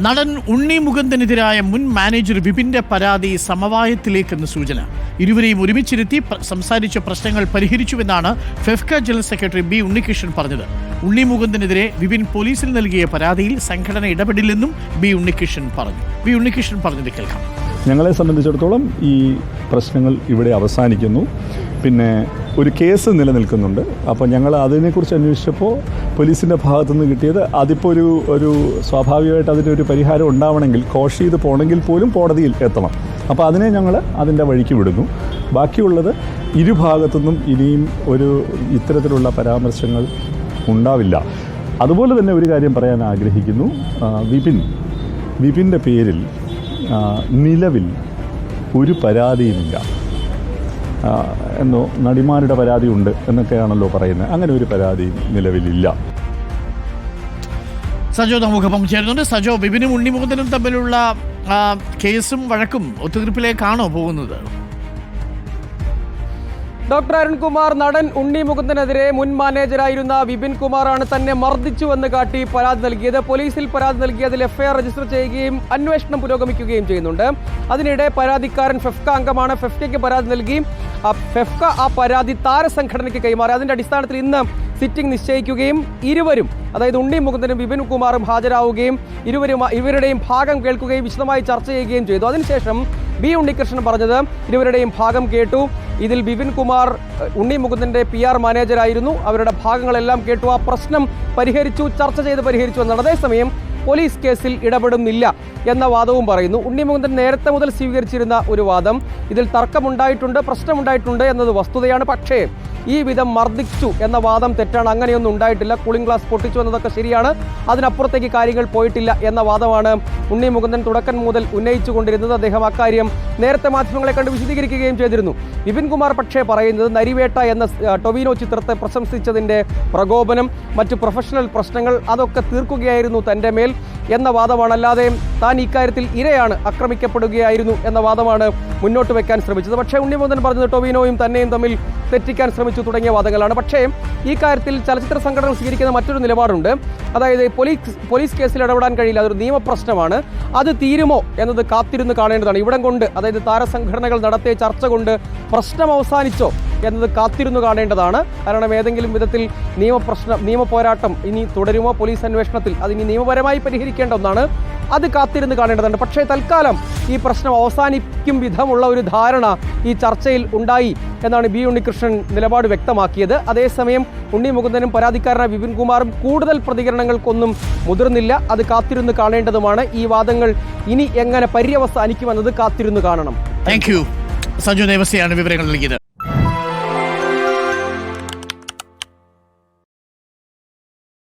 നടൻ ഉണ്ണി മുകുന്ദനെതിരായ മുൻ മാനേജർ വിപിന്റെ പരാതി സമവായത്തിലേക്കെന്ന് സൂചന. ഇരുവരെയും ഒരുമിച്ചിരുത്തി സംസാരിച്ച പ്രശ്നങ്ങൾ പരിഹരിച്ചുവെന്നാണ് FEFKA general secretary B Unnikrishnan പറഞ്ഞത്. ഉണ്ണി മുകുന്ദനെതിരെ വിപിൻ പോലീസിൽ നൽകിയ പരാതിയിൽ സംഘടന ഇടപെടില്ലെന്നും ബി ഉണ്ണികൃഷ്ണൻ പറഞ്ഞു. ബി ഉണ്ണികൃഷ്ണൻ പറഞ്ഞത് കേൾക്കാം. ഞങ്ങളെ സംബന്ധിച്ചിടത്തോളം ഈ പ്രശ്നങ്ങൾ ഇവിടെ അവസാനിക്കുന്നു. പിന്നെ ഒരു കേസ് നിലനിൽക്കുന്നുണ്ട്. അപ്പോൾ ഞങ്ങൾ അതിനെക്കുറിച്ച് അന്വേഷിച്ചപ്പോൾ പോലീസിന്റെ ഭാഗത്തുനിന്ന് കിട്ടിയത് അതിപ്പോൾ ഒരു ഒരു സ്വാഭാവികമായിട്ട് അതിന്റെ ഒരു പരിഹാരം ഉണ്ടാവണമെങ്കിൽ കോഷ് ചെയ്ത് പോകണമെങ്കിൽ പോലും കോടതിയിൽ എത്തണം. അപ്പോൾ അതിനെ ഞങ്ങൾ അതിന്റെ വഴിക്ക് വിടുന്നു. ബാക്കിയുള്ളത് ഇരുഭാഗത്തുനിന്നും ഇനിയും ഒരു ഇത്തരത്തിലുള്ള പരാമർശങ്ങൾ ഉണ്ടാവില്ല. അതുപോലെ തന്നെ ഒരു കാര്യം പറയാൻ ആഗ്രഹിക്കുന്നു. വിപിൻ വിപിന്റെ പേരിൽ നിലവിൽ ഒരു പരാതിയുമില്ല. എന്നോ നടിമാരുടെ പരാതി ഉണ്ട് എന്നൊക്കെയാണല്ലോ പറയുന്നത്. അങ്ങനെ ഒരു പരാതി നിലവിലില്ല. സജോ നമുക്കൊപ്പം ചേരുന്നുണ്ട്. സജോ വിപിനും ഉണ്ണിമോദനും തമ്മിലുള്ള കേസും വഴക്കും ഒത്തുതീർപ്പിലേക്കാണോ പോകുന്നത്? ഡോക്ടർ അരുൺകുമാർ നടൻ ഉണ്ണി മുകുന്ദനെതിരെ മുൻ മാനേജരായിരുന്ന വിപിൻ കുമാറാണ് തന്നെ മർദ്ദിച്ചുവെന്ന് കാട്ടി പരാതി നൽകിയത്. പോലീസിൽ പരാതി നൽകിയതിൽ എഫ്ഐആർ രജിസ്റ്റർ ചെയ്യുകയും അന്വേഷണം പുരോഗമിക്കുകയും ചെയ്യുന്നുണ്ട്. അതിനിടെ പരാതിക്കാരൻ ഫെഫ്ക അംഗമാണ്. ഫെഫ്കയ്ക്ക് പരാതി നൽകി. ഫെഫ്ക ആ പരാതി താരസംഘടനയ്ക്ക് കൈമാറി. അതിന്റെ അടിസ്ഥാനത്തിൽ ഇന്ന് സിറ്റിംഗ് നിശ്ചയിക്കുകയും ഇരുവരും അതായത് ഉണ്ണി മുകുന്ദനും വിപിൻ കുമാറും ഹാജരാവുകയും ഇരുവരും ഇവരുടെയും ഭാഗം കേൾക്കുകയും വിശദമായി ചർച്ച ചെയ്യുകയും ചെയ്തു. അതിനുശേഷം ബി ഉണ്ണികൃഷ്ണൻ പറഞ്ഞത് ഇരുവരുടെയും ഭാഗം കേട്ടു. ഇതിൽ ബിപിൻ കുമാർ ഉണ്ണി മുകുന്ദന്റെ പി ആർ മാനേജരായിരുന്നു. അവരുടെ ഭാഗങ്ങളെല്ലാം കേട്ടു. ആ പ്രശ്നം പരിഹരിച്ചു ചർച്ച ചെയ്ത് പരിഹരിച്ചു എന്നാണ് അതേസമയം പോലീസ് കേസിൽ ഇടപെടുന്നില്ല എന്ന വാദവും പറയുന്നു. ഉണ്ണിമുകുന്ദൻ നേരത്തെ മുതൽ സ്വീകരിച്ചിരുന്ന ഒരു വാദം. ഇതിൽ തർക്കമുണ്ടായിട്ടുണ്ട് പ്രശ്നമുണ്ടായിട്ടുണ്ട് എന്നത് വസ്തുതയാണ്. പക്ഷേ ഈ വിധം മർദ്ദിച്ചു എന്ന വാദം തെറ്റാണ്. അങ്ങനെയൊന്നും ഉണ്ടായിട്ടില്ല. കൂളിംഗ് ഗ്ലാസ് പൊട്ടിച്ചു എന്നതൊക്കെ ശരിയാണ്. അതിനപ്പുറത്തേക്ക് കാര്യങ്ങൾ പോയിട്ടില്ല എന്ന വാദമാണ് ഉണ്ണി മുകുന്ദൻ തുടക്കം മുതൽ ഉന്നയിച്ചുകൊണ്ടിരുന്നത്. അദ്ദേഹം അക്കാര്യം നേരത്തെ മാധ്യമങ്ങളെ കണ്ട് വിശദീകരിക്കുകയും ചെയ്തിരുന്നു. വിപിൻ കുമാർ പക്ഷേ പറയുന്നത് നരിവേട്ട എന്ന ടൊവിനോ ചിത്രത്തെ പ്രശംസിച്ചതിന്റെ പ്രകോപനം മറ്റു പ്രൊഫഷണൽ പ്രശ്നങ്ങൾ അതൊക്കെ തീർക്കുകയായിരുന്നു തന്റെ മേൽ. എന്ന വാദമാണ് അല്ലാതെ താൻ ഇക്കാര്യത്തിൽ ഇരയാണ് ആക്രമിക്കപ്പെടുകയായിരുന്നു എന്ന വാദമാണ് മുന്നോട്ട് വെക്കാൻ ശ്രമിച്ചത്. പക്ഷേ ഉണ്ണിമോദൻ പറഞ്ഞത് ടൊവിനോയും തന്നെയും തമ്മിൽ തെറ്റിക്കാൻ ശ്രമിച്ചു തുടങ്ങിയ വാദങ്ങളാണ്. പക്ഷേ ഈ കാര്യത്തിൽ ചലച്ചിത്ര സംഘടനകൾ സ്വീകരിക്കുന്ന മറ്റൊരു നിലപാടുണ്ട്. അതായത് പോലീസ് പോലീസ് കേസിൽ ഇടപെടാൻ കഴിയില്ല അതൊരു നിയമപ്രശ്നമാണ്. അത് തീരുമോ എന്നത് കാത്തിരുന്ന് കാണേണ്ടതാണ്. ഇവിടം കൊണ്ട് അതായത് താരസംഘടനകൾ നടത്തിയ ചർച്ച കൊണ്ട് പ്രശ്നം അവസാനിച്ചോ എന്നത് കാത്തിരുന്നു കാണേണ്ടതാണ്. കാരണം ഏതെങ്കിലും വിധത്തിൽ നിയമപ്രശ്നം നിയമപോരാട്ടം ഇനി തുടരുമോ? പോലീസ് അന്വേഷണത്തിൽ അതിനി നിയമപരമായി പരിഹരിക്കേണ്ട ഒന്നാണ്. അത് കാത്തിരുന്ന് കാണേണ്ടതുണ്ട്. പക്ഷേ തൽക്കാലം ഈ പ്രശ്നം അവസാനിക്കും വിധമുള്ള ഒരു ധാരണ ഈ ചർച്ചയിൽ ഉണ്ടായി എന്നാണ് ബി ഉണ്ണികൃഷ്ണൻ നിലപാട് വ്യക്തമാക്കിയത്. അതേസമയം ഉണ്ണി മുകുന്ദനും പരാതിക്കാരനായ വിപിൻ കുമാറും കൂടുതൽ പ്രതികരണങ്ങൾക്കൊന്നും മുതിർന്നില്ല. അത് കാത്തിരുന്ന് കാണേണ്ടതുമാണ്. ഈ വാദങ്ങൾ ഇനി എങ്ങനെ പര്യവസാനിക്കുമെന്നത് കാത്തിരുന്ന് കാണണം. താങ്ക് യു സജു ദേവസ്യാണ് വിവരങ്ങൾ നൽകിയത്.